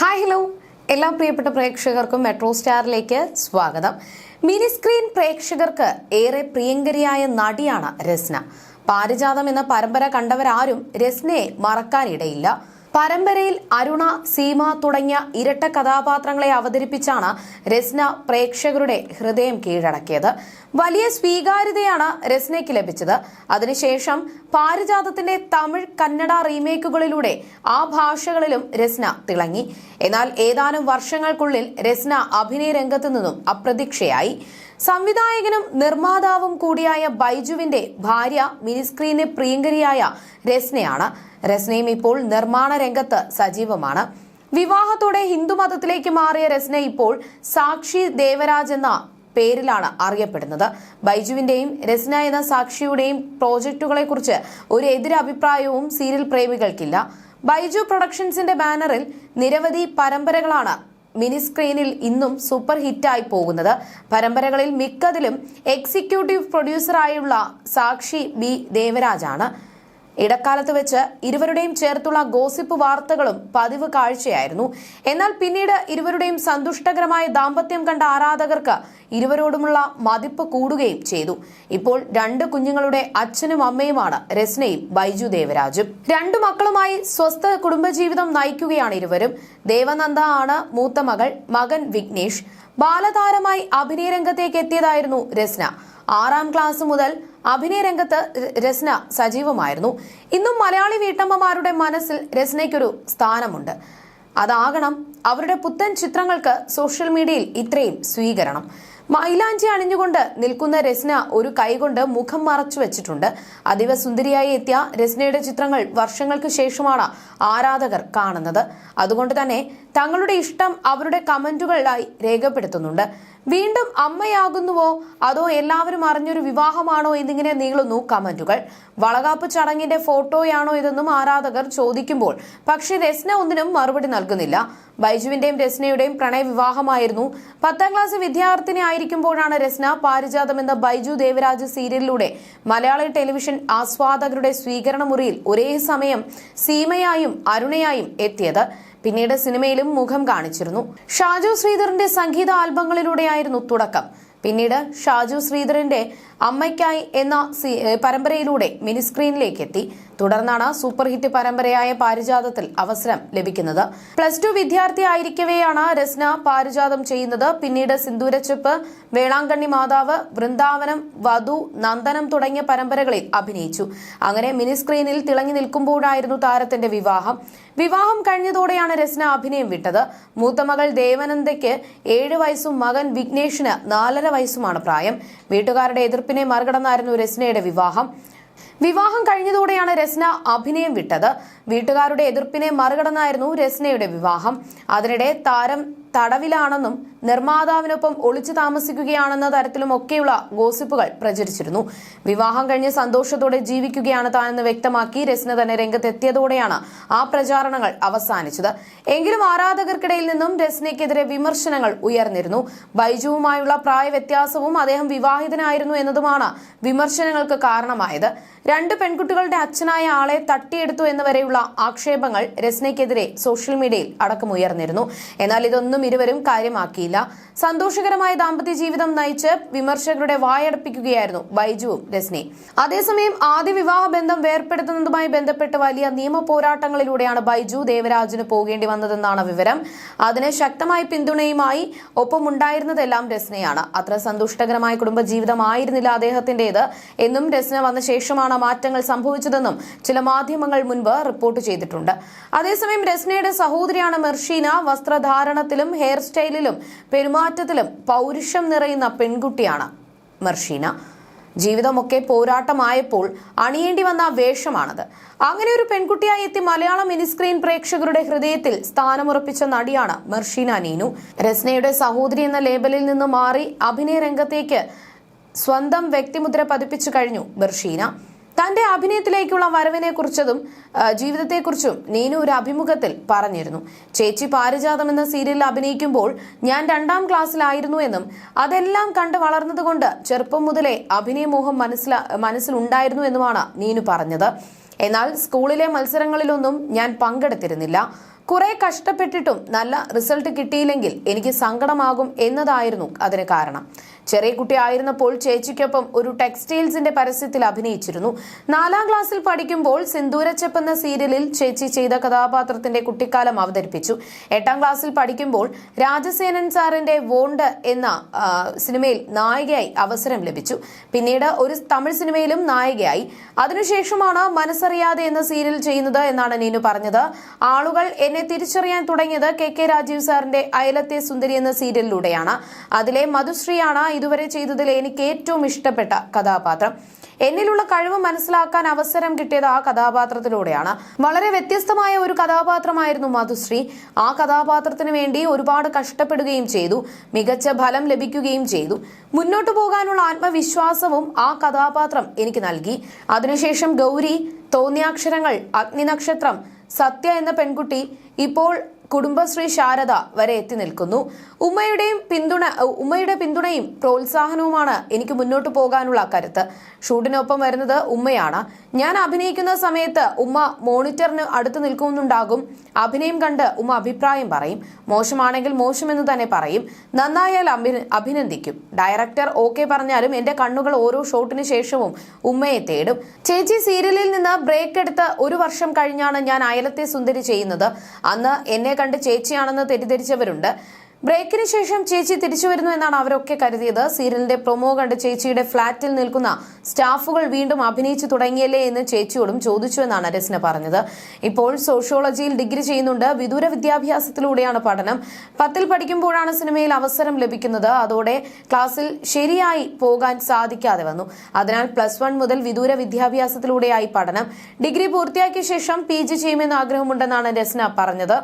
Hi hello എല്ലാ പ്രിയപ്പെട്ട പ്രേക്ഷകർക്കും മെട്രോ സ്റ്റാറിലേക്ക് സ്വാഗതം. മിനി സ്ക്രീൻ പ്രേക്ഷകർക്ക് ഏറെ പ്രിയങ്കരിയായ നടിയാണ് രസ്ന. പാരിജാതം എന്ന പരമ്പര കണ്ടവരാരും രസ്നയെ മറക്കാനിടയില്ല. പരമ്പരയിൽ അരുണ സീമ തുടങ്ങിയ ഇരട്ട കഥാപാത്രങ്ങളെ അവതരിപ്പിച്ചാണ് രസ്ന പ്രേക്ഷകരുടെ ഹൃദയം കീഴടക്കിയത്. വലിയ സ്വീകാര്യതയാണ് രസ്നയ്ക്ക് ലഭിച്ചത്. അതിനുശേഷം പാരിജാതത്തിന്റെ തമിഴ് കന്നഡ റീമേക്കുകളിലൂടെ ആ ഭാഷകളിലും രസ്ന തിളങ്ങി. എന്നാൽ ഏതാനും വർഷങ്ങൾക്കുള്ളിൽ രസ്ന അഭിനയ രംഗത്തു നിന്നും അപ്രതീക്ഷയായി. സംവിധായകനും നിർമ്മാതാവും കൂടിയായ ബൈജുവിന്റെ ഭാര്യ മിനിസ്ക്രീന് പ്രിയങ്കരിയായ രസ്നയാണ്. രസ്നയും ഇപ്പോൾ നിർമ്മാണ രംഗത്ത് സജീവമാണ്. വിവാഹത്തോടെ ഹിന്ദുമതത്തിലേക്ക് മാറിയ രസ്ന ഇപ്പോൾ സാക്ഷി ദേവരാജ് എന്ന പേരിലാണ് അറിയപ്പെടുന്നത്. ബൈജുവിന്റെയും രസ്ന എന്ന സാക്ഷിയുടെയും പ്രോജക്റ്റുകളെക്കുറിച്ച് ഒരു എതിരഭിപ്രായവും സീരിയൽ പ്രേമികൾക്കില്ല. ബൈജു പ്രൊഡക്ഷൻസിന്റെ ബാനറിൽ നിരവധി പരമ്പരകളാണ് മിനി സ്ക്രീനിൽ ഇന്നും സൂപ്പർ ഹിറ്റായി പോകുന്നത്. പരമ്പരകളിൽ മിക്കതിലും എക്സിക്യൂട്ടീവ് പ്രൊഡ്യൂസറായുള്ള സാക്ഷി ബി ദേവരാജാണ്. ഇടക്കാലത്ത് വെച്ച് ഇരുവരുടെയും ചേർത്തുള്ള ഗോസിപ്പ് വാർത്തകളും പതിവ് കാഴ്ചയായിരുന്നു. എന്നാൽ പിന്നീട് ഇരുവരുടെയും സന്തുഷ്ടകരമായ ദാമ്പത്യം കണ്ട ആരാധകർക്ക് ഇരുവരോടുമുള്ള മതിപ്പ് കൂടുകയും ചെയ്തു. ഇപ്പോൾ രണ്ട് കുഞ്ഞുങ്ങളുടെ അച്ഛനും അമ്മയുമാണ് രസ്നയും ബൈജു ദേവരാജും. രണ്ടു മക്കളുമായി സ്വസ്ഥ കുടുംബജീവിതം നയിക്കുകയാണ് ഇരുവരും. ദേവനന്ദ ആണ് മൂത്ത മകൾ മകൻ വിഘ്നേഷ്. ബാലതാരമായി അഭിനയ രംഗത്തേക്ക് എത്തിയതായിരുന്നു രസ്ന. ആറാം ക്ലാസ് മുതൽ അഭിനയ രംഗത്ത് രസ്ന സജീവമായിരുന്നു. ഇന്നും മലയാളി വീട്ടമ്മമാരുടെ മനസ്സിൽ രസ്നയ്ക്കൊരു സ്ഥാനമുണ്ട്. അതാകണം അവരുടെ പുത്തൻ ചിത്രങ്ങൾക്ക് സോഷ്യൽ മീഡിയയിൽ ഇത്രയും സ്വീകരണം. മൈലാഞ്ചി അണിഞ്ഞുകൊണ്ട് നിൽക്കുന്ന രസ്ന ഒരു കൈകൊണ്ട് മുഖം മറച്ചു വെച്ചിട്ടുണ്ട്. അതീവ സുന്ദരിയായി എത്തിയ രസ്നയുടെ ചിത്രങ്ങൾ വർഷങ്ങൾക്ക് ശേഷമാണ് ആരാധകർ കാണുന്നത്. അതുകൊണ്ട് തന്നെ തങ്ങളുടെ ഇഷ്ടം അവരുടെ കമന്റുകളിലായി രേഖപ്പെടുത്തുന്നുണ്ട്. വീണ്ടും അമ്മയാകുന്നുവോ? അതോ എല്ലാവരും അറിഞ്ഞൊരു വിവാഹമാണോ എന്നിങ്ങനെ നീളുന്നു കമന്റുകൾ. വളകാപ്പ് ചടങ്ങിന്റെ ഫോട്ടോയാണോ ഇതെന്നും ആരാധകർ ചോദിക്കുമ്പോൾ. പക്ഷേ രസ്ന ഒന്നിനും മറുപടി നൽകുന്നില്ല. ബൈജുവിന്റെയും രസ്നയുടെയും പ്രണയവിവാഹമായിരുന്നു. പത്താം ക്ലാസ് വിദ്യാർത്ഥിനി ആയിരിക്കുമ്പോഴാണ് രസ്ന പാരിജാതം എന്ന ബൈജു ദേവരാജ് സീരിയലിലൂടെ മലയാള ടെലിവിഷൻ ആസ്വാദകരുടെ സ്വീകരണ മുറിയിൽ ഒരേ സമയം സീമയായും അരുണയായും എത്തിയത്. പിന്നീട് സിനിമയിലും മുഖം കാണിച്ചിരുന്നു. ഷാജു ശ്രീധറിന്റെ സംഗീത ആൽബങ്ങളിലൂടെയായിരുന്നു തുടക്കം. പിന്നീട് ഷാജു ശ്രീധറിന്റെ അമ്മയ്ക്കായി എന്ന പരമ്പരയിലൂടെ മിനി സ്ക്രീനിലേക്ക് എത്തി തുടർന്നാണ് സൂപ്പർ ഹിറ്റ് പരമ്പരയായ പാരിജാതത്തിൽ അവസരം ലഭിക്കുന്നത്. പ്ലസ് ടു വിദ്യാർത്ഥി ആയിരിക്കവെയാണ് രസ്ന പാരിജാതം ചെയ്യുന്നത്. പിന്നീട് സിന്ദൂരച്ചെപ്പ് വേളാങ്കണ്ണി മാതാവ് വൃന്ദാവനം വധു നന്ദനം തുടങ്ങിയ പരമ്പരകളിൽ അഭിനയിച്ചു. അങ്ങനെ മിനി സ്ക്രീനിൽ തിളങ്ങി നിൽക്കുമ്പോഴായിരുന്നു താരത്തിന്റെ വിവാഹം. വിവാഹം കഴിഞ്ഞതോടെയാണ് രസ്ന അഭിനയം വിട്ടത്. മൂത്തമകൾ ദേവനന്ദയ്ക്ക് ഏഴ് വയസ്സും മകൻ വിഘ്നേഷിന് നാലര വയസ്സുമാണ് പ്രായം. വീട്ടുകാരുടെ എതിർപ്പിനെ മറികടന്നായിരുന്നു രസ്നയുടെ വിവാഹം. വിവാഹം കഴിഞ്ഞതോടെയാണ് രസ്ന അഭിനയം വിട്ടത്. വീട്ടുകാരുടെ എതിർപ്പിനെ മറികടന്നായിരുന്നു രസ്നയുടെ വിവാഹം. അതിനിടെ താരം തടവിലാണെന്നും നിർമ്മാതാവിനൊപ്പം ഒളിച്ചു താമസിക്കുകയാണെന്ന തരത്തിലുമൊക്കെയുള്ള ഗോസിപ്പുകൾ പ്രചരിച്ചിരുന്നു. വിവാഹം കഴിഞ്ഞ് സന്തോഷത്തോടെ ജീവിക്കുകയാണ് താനെന്ന് വ്യക്തമാക്കി രസ്ന തന്നെ രംഗത്തെത്തിയതോടെയാണ് ആ പ്രചാരണങ്ങൾ അവസാനിച്ചത്. എങ്കിലും ആരാധകർക്കിടയിൽ നിന്നും രസ്നയ്ക്കെതിരെ വിമർശനങ്ങൾ ഉയർന്നിരുന്നു. ബൈജുവുമായുള്ള പ്രായ വ്യത്യാസവും അദ്ദേഹം വിവാഹിതനായിരുന്നു എന്നതുമാണ് വിമർശനങ്ങൾക്ക് കാരണമായത്. രണ്ട് പെൺകുട്ടികളുടെ അച്ഛനായ ആളെ തട്ടിയെടുത്തു എന്നുവരെയുള്ള ആക്ഷേപങ്ങൾ രസ്നയ്ക്കെതിരെ സോഷ്യൽ മീഡിയയിൽ അടക്കമുയർന്നിരുന്നു. എന്നാൽ ഇതൊന്നും ഇരുവരും കാര്യമാക്കിയില്ല. സന്തോഷകരമായ ദാമ്പത്യ ജീവിതം നയിച്ച് വിമർശകരുടെ വായടപ്പിക്കുകയായിരുന്നു ബൈജുവും രസ്നയും അതേസമയം ആദ്യ വിവാഹ ബന്ധം വേർപ്പെടുത്തുന്നതുമായി ബന്ധപ്പെട്ട് വലിയ നിയമ പോരാട്ടങ്ങളിലൂടെയാണ് ബൈജു ദേവരാജിന് പോകേണ്ടി വന്നതെന്നാണ് വിവരം. അതിന് ശക്തമായ പിന്തുണയുമായി ഒപ്പമുണ്ടായിരുന്നതെല്ലാം രസ്നയാണ് അത്ര സന്തുഷ്ടകരമായ കുടുംബജീവിതം ആയിരുന്നില്ല അദ്ദേഹത്തിന്റേത് എന്നും രസ്ന വന്ന ശേഷമാണ് മാറ്റങ്ങൾ സംഭവിച്ചതെന്നും ചില മാധ്യമങ്ങൾ മുൻപ് റിപ്പോർട്ട് ചെയ്തിട്ടുണ്ട്. അതേസമയം രസ്നയുടെ സഹോദരിയാണ് മെർഷീന. വസ്ത്രധാരണത്തിലും ഹെയർ സ്റ്റൈലിലും പെരുമാറ്റത്തിലും പൗരുഷം നിറയുന്ന പെൺകുട്ടിയാണ് മെർഷീന. ജീവിതമൊക്കെ പോരാട്ടമായപ്പോൾ അണിയേണ്ടി വന്ന വേഷമാണത്. അങ്ങനെ ഒരു പെൺകുട്ടിയായി എത്തി മലയാള മിനിസ്ക്രീൻ പ്രേക്ഷകരുടെ ഹൃദയത്തിൽ സ്ഥാനമുറപ്പിച്ച നടിയാണ് മെർഷീന നീനു. രസ്നയുടെ സഹോദരി എന്ന ലേബലിൽ നിന്ന് മാറി അഭിനയ രംഗത്തേക്ക് സ്വന്തം വ്യക്തിമുദ്ര പതിപ്പിച്ചു കഴിഞ്ഞു ബർഷീന തന്റെ അഭിനയത്തിലേക്കുള്ള വരവിനെ കുറിച്ചതും ജീവിതത്തെക്കുറിച്ചും നീനു ഒരു അഭിമുഖത്തിൽ പറഞ്ഞിരുന്നു. ചേച്ചി പാരിജാതം എന്ന സീരിയലിൽ അഭിനയിക്കുമ്പോൾ ഞാൻ രണ്ടാം ക്ലാസ്സിലായിരുന്നു എന്നും അതെല്ലാം കണ്ട് വളർന്നതുകൊണ്ട് ചെറുപ്പം മുതലേ അഭിനയമോഹം മനസ്സില മനസ്സിലുണ്ടായിരുന്നു എന്നുമാണ് നീനു പറഞ്ഞത്. എന്നാൽ സ്കൂളിലെ മത്സരങ്ങളിലൊന്നും ഞാൻ പങ്കെടുത്തിരുന്നില്ല. കുറെ കഷ്ടപ്പെട്ടിട്ടും നല്ല റിസൾട്ട് കിട്ടിയില്ലെങ്കിൽ എനിക്ക് സങ്കടമാകും എന്നതായിരുന്നു അതിന് കാരണം. ചെറിയ കുട്ടിയായിരുന്നപ്പോൾ ചേച്ചിക്കൊപ്പം ഒരു ടെക്സ്റ്റൈൽസിന്റെ പരസ്യത്തിൽ അഭിനയിച്ചിരുന്നു. നാലാം ക്ലാസ്സിൽ പഠിക്കുമ്പോൾ സിന്ദൂരച്ചപ്പ് എന്ന സീരിയലിൽ ചേച്ചി ചെയ്ത കഥാപാത്രത്തിന്റെ കുട്ടിക്കാലം അവതരിപ്പിച്ചു. എട്ടാം ക്ലാസ്സിൽ പഠിക്കുമ്പോൾ രാജസേനൻ സാറിന്റെ വോണ്ട് എന്ന സിനിമയിൽ നായികയായി അവസരം ലഭിച്ചു. പിന്നീട് ഒരു തമിഴ് സിനിമയിലും നായികയായി. അതിനുശേഷമാണ് മനസ്സറിയാതെ എന്ന സീരിയൽ ചെയ്യുന്നത് എന്നാണ് നീനു പറഞ്ഞത്. ആളുകൾ എന്നെ തിരിച്ചറിയാൻ തുടങ്ങിയത് കെ കെ രാജീവ് സാറിന്റെ അയലത്തെ സുന്ദരി എന്ന സീരിയലിലൂടെയാണ്. അതിലെ മധുശ്രീയാണ് ഇതുവരെ ചെയ്തതിൽ എനിക്ക് ഏറ്റവും ഇഷ്ടപ്പെട്ട കഥാപാത്രം. എന്നിലുള്ള കഴിവ് മനസ്സിലാക്കാൻ അവസരം കിട്ടിയത് ആ കഥാപാത്രത്തിലൂടെയാണ്. വളരെ വ്യത്യസ്തമായ ഒരു കഥാപാത്രമായിരുന്നു മധുശ്രീ. ആ കഥാപാത്രത്തിന് വേണ്ടി ഒരുപാട് കഷ്ടപ്പെടുകയും ചെയ്തു. മികച്ച ഫലം ലഭിക്കുകയും ചെയ്തു. മുന്നോട്ടു പോകാനുള്ള ആത്മവിശ്വാസവും ആ കഥാപാത്രം എനിക്ക് നൽകി. അതിനുശേഷം ഗൗരി തോന്നിയാക്ഷരങ്ങൾ അഗ്നിനക്ഷത്രം സത്യ എന്ന പെൺകുട്ടി ഇപ്പോൾ കുടുംബശ്രീ ശാരദ വരെ എത്തി നിൽക്കുന്നു. ഉമ്മയുടെയും പിന്തുണ ഉമ്മയുടെ പിന്തുണയും പ്രോത്സാഹനവുമാണ് എനിക്ക് മുന്നോട്ട് പോകാനുള്ള കരുത്ത്. ഷൂട്ടിനൊപ്പം വരുന്നത് ഉമ്മയാണ്. ഞാൻ അഭിനയിക്കുന്ന സമയത്ത് ഉമ്മ മോണിറ്ററിന് അടുത്ത് നിൽക്കുന്നുണ്ടാകും. അഭിനയം കണ്ട് ഉമ്മ അഭിപ്രായം പറയും. മോശമാണെങ്കിൽ മോശമെന്ന് തന്നെ പറയും. നന്നായാൽ അഭി- അഭിനന്ദിക്കും. ഡയറക്ടർ ഓക്കെ പറഞ്ഞാലും എന്റെ കണ്ണുകൾ ഓരോ ഷോട്ടിന് ശേഷവും ഉമ്മയെ തേടും. ചേച്ചി സീരിയലിൽ നിന്ന് ബ്രേക്ക് എടുത്ത് ഒരു വർഷം കഴിഞ്ഞാണ് ഞാൻ അയലത്തെ സുന്ദരി ചെയ്യുന്നത്. അന്ന് എന്നെ കണ്ട് ചേച്ചിയാണെന്ന് തെറ്റിദ്ധരിച്ചവരുണ്ട്. ബ്രേക്കിന് ശേഷം ചേച്ചി തിരിച്ചു വരുന്നു എന്നാണ് അവരൊക്കെ കരുതിയത്. സീരിയലിന്റെ പ്രൊമോ കണ്ട് ചേച്ചിയുടെ ഫ്ളാറ്റിൽ നിൽക്കുന്ന സ്റ്റാഫുകൾ വീണ്ടും അഭിനയിച്ചു തുടങ്ങിയല്ലേ എന്ന് ചേച്ചിയോടും ചോദിച്ചു എന്നാണ് രസ്ന പറഞ്ഞത്. ഇപ്പോൾ സോഷ്യോളജിയിൽ ഡിഗ്രി ചെയ്യുന്നുണ്ട്. വിദൂര വിദ്യാഭ്യാസത്തിലൂടെയാണ് പഠനം. പത്തിൽ പഠിക്കുമ്പോഴാണ് സിനിമയിൽ അവസരം ലഭിക്കുന്നത്. അതോടെ ക്ലാസ്സിൽ ശരിയായി പോകാൻ സാധിക്കാതെ വന്നു. അതിനാൽ പ്ലസ് വൺ മുതൽ വിദൂര വിദ്യാഭ്യാസത്തിലൂടെയായി പഠനം. ഡിഗ്രി പൂർത്തിയാക്കിയ ശേഷം പി ജി ചെയ്യുമെന്ന് ആഗ്രഹമുണ്ടെന്നാണ് രസ്ന പറഞ്ഞത്.